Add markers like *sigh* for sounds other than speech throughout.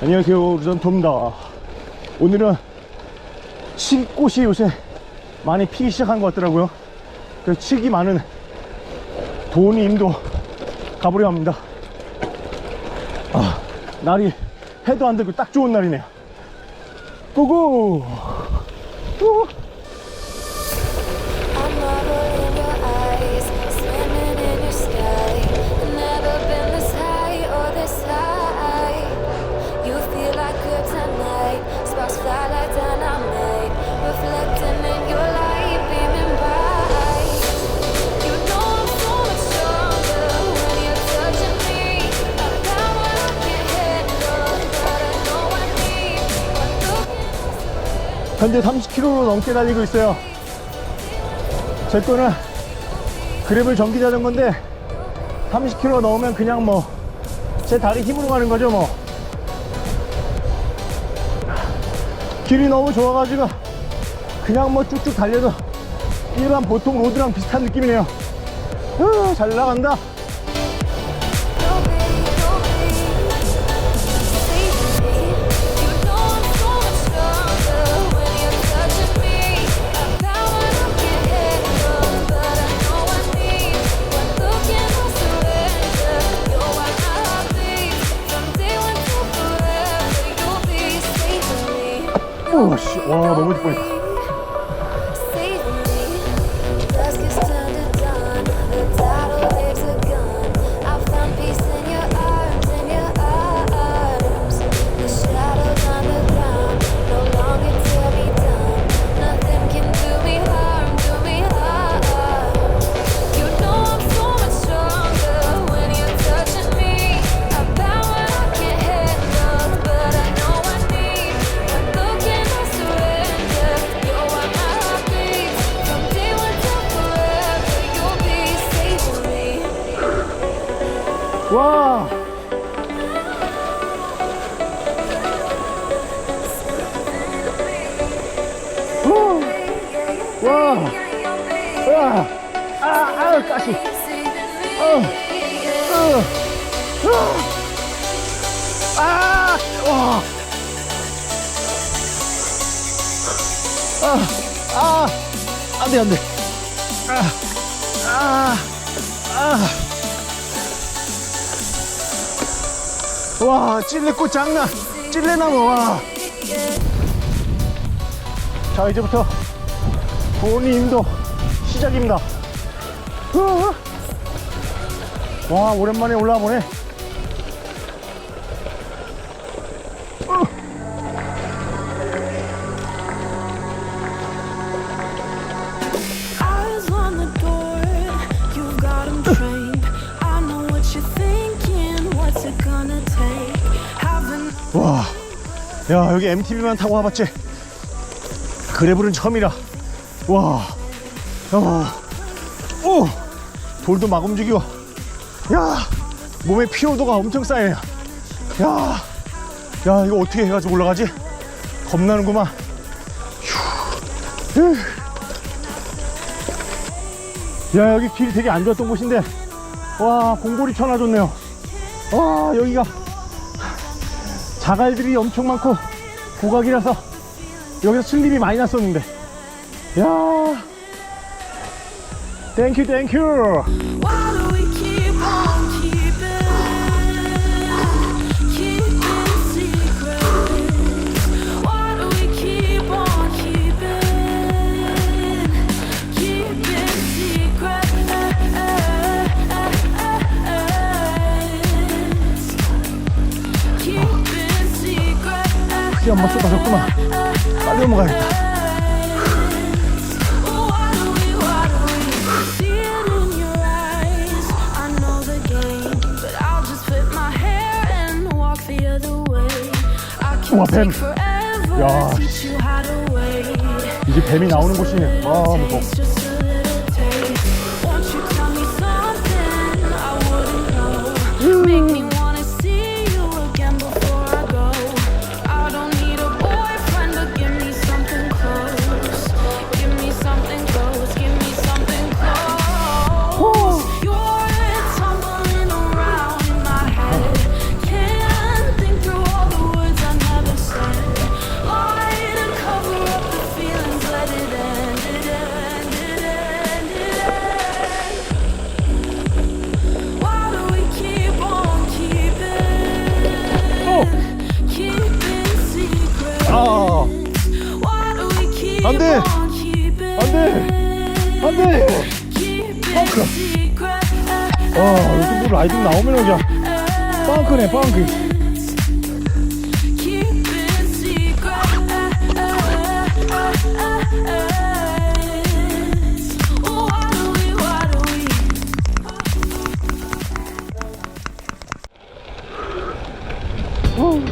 안녕하세요 루전토입니다. 오늘은 칠꽃이 요새 많이 피기 시작한 것 같더라고요. 그래서 칠기 많은 도니 임도 가보려 합니다. 아, 날이 해도 안 들고 딱 좋은 날이네요. 고고! 우! 현재 30km로 넘게 달리고 있어요. 제 거는 그랩을 전기 자전거인데 30km 넘으면 그냥 뭐 제 다리 힘으로 가는 거죠 뭐. 길이 너무 좋아가지고 그냥 뭐 쭉쭉 달려도 일반 보통 로드랑 비슷한 느낌이네요. 후, 잘 나간다 와. 아, 아, 안 돼, 안 돼. 아, 아, 아. 와, 찔레꽃 장난. 찔레나무, 와. 자, 이제부터 도니 인도 시작입니다. 후. 와, 오랜만에 올라와 보네. 야 여기 MTB만 타고 와봤지. 그래블은 처음이라. 와, 야, 오, 돌도 막 움직이고. 야, 몸에 피로도가 엄청 쌓여요. 야, 야 이거 어떻게 해가지고 올라가지? 겁나는구만. 휴, 휴. 야 여기 길이 되게 안 좋았던 곳인데, 와 공골이 쳐놔줬네요. 와 여기가 자갈들이 엄청 많고 고각이라서 여기서 슬립이 많이 났었는데. 야. 땡큐 땡큐 피 한번 쏟아졌구만 빨리 넘어가야겠다 우와, 뱀. 야. 이제 뱀이 나오는 곳이네 와 무서워 펑크네, 펑크. Oh,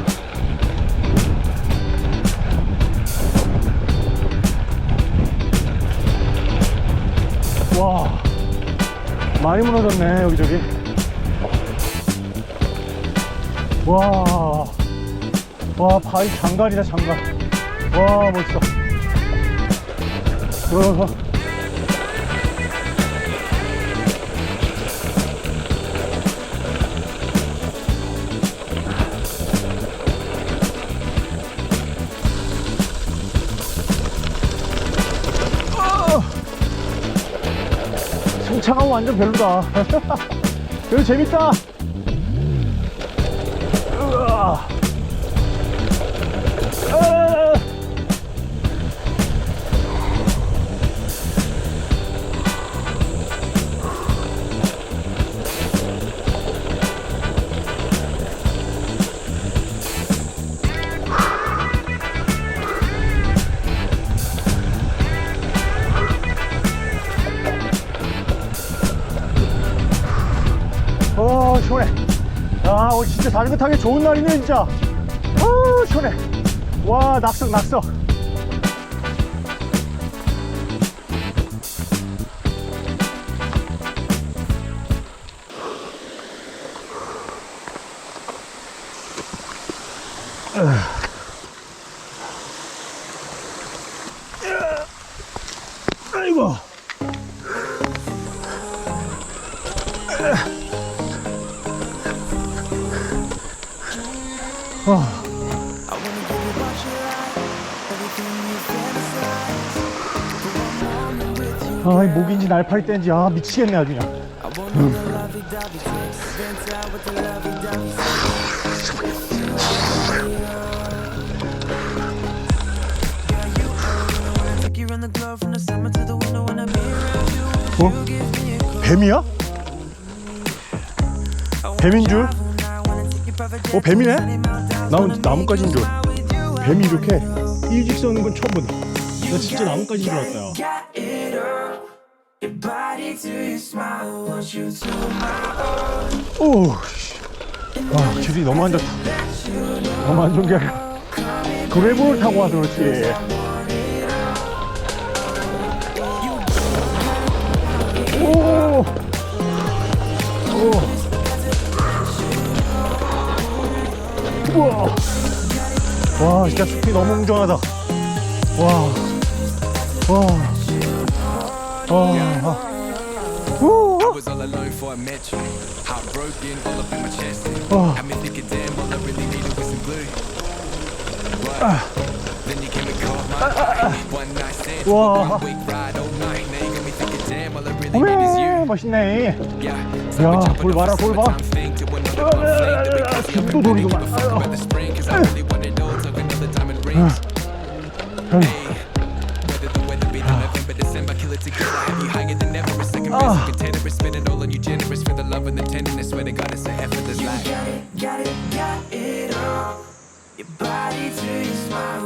와, 많이 무너졌네, 여기저기. 와, 와, 바위 장관이다, 장관. 와, 멋있어. 와, 승차감 완전 별로다. *laughs* 이거 재밌다. 으 진짜 자전거 타기 좋은 날이네 진짜. 어 시원해. 와 낙석 낙석. 아 아 이 목인지 날파리 땐지 아 미치겠네 아주 그냥 어? 뱀이야? 뱀인 줄? 어 뱀이네? 나는 나뭇가지인 줄 뱀이 이렇게 일직선인 건 처음 보네 나 진짜 나뭇가지인 줄 알았다 야. 오, 씨. 와, 길이 너무 안 좋다. 너무 안 좋은 게 아니라 그래브를 타고 와서 그렇지. 오, 오, 우와, 와, 진짜 숲이 너무 웅장하다. 와, 와, was all alone before I met you. Heartbroken, all up in my chest. Oh. Had me thinking, damn, all I really needed was some glue. But then you came and caught my eye. One night stand, Wow. one week ride all night. Now you got me thinking, damn, all I really need is 어메, you. 멋있네. Yeah. 야, So 골 봐라, 골 봐. be crazy, it together. Have you higher than ever? A second best, Ah. a contender, spend it all on you, generous for the love and the tenderness. Swear to God, it's a effortless life. 우와.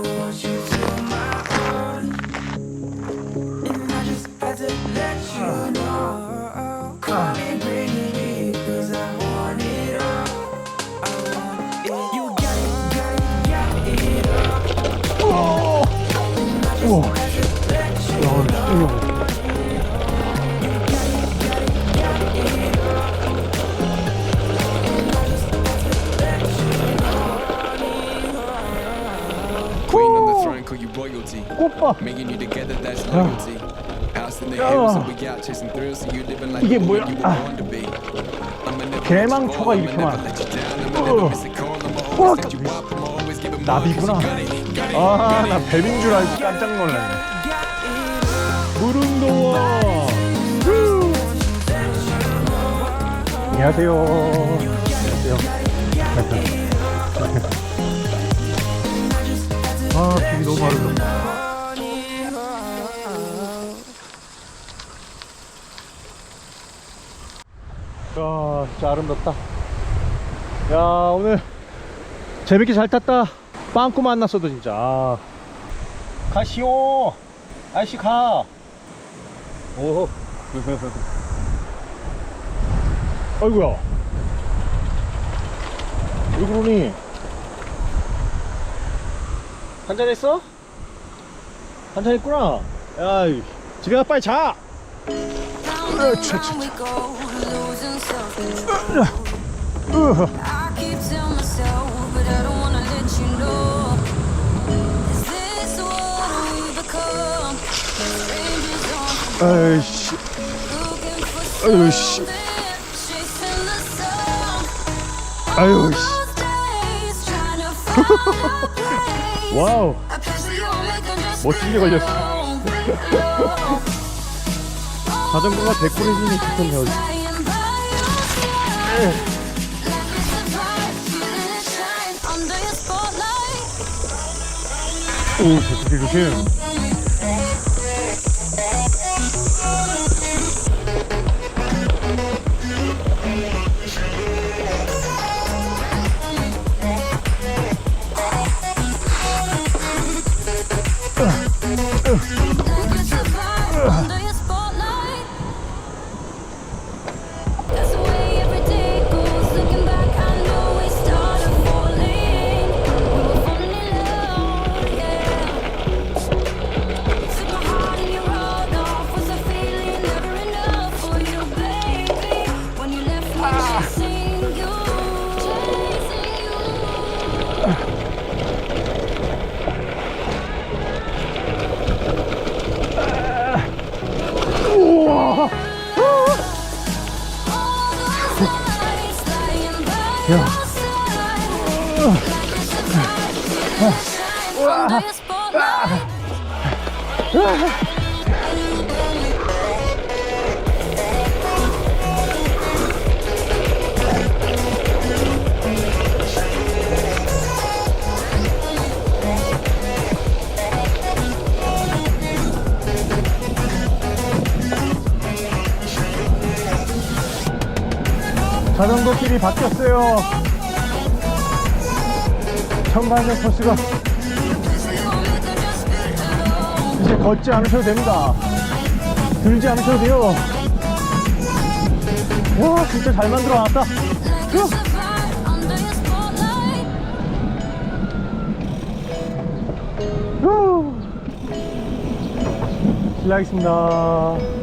Royalty. 꽃봐. Making you together, that's loyalty. House in the 야. hills, so we out chasing thrills, so you living like the woman you were 아. born to be. 개망초가 이렇게 많아. 어. 어, 'cause 나비구나. 아, 나 뱀인 줄 알고 깜짝 놀랐네. 무릉도원. 후. 안녕하세요. 안녕하세요. 아, 길이 너무 아름답다. 야, 진짜 아름답다. 야, 오늘 재밌게 잘 탔다. 빵꾸 만났어도 진짜. 아. 가시오. 아이씨 가. 오. *laughs* 아이구야 왜 그러니? 한잔했어? 한잔했구나. 야, 이, 집에 가 빨리 자. 아이씨. looking for 아유, 씨. something, chasing the sun. 아유, 씨. 와우. 멋지게 걸렸어. 자전거가 데코레이션이 좋던데 어디. Flying by your side. Let me survive, feeling it shine under your spotlight. 오, 조심 조심. Ugh. 자전거 길이 바뀌었어요. 천만년 코스가 이제 걷지 않으셔도 됩니다. 들지 않으셔도 돼요. 와, 진짜 잘 만들어 놨다. 후. 실례하겠습니다.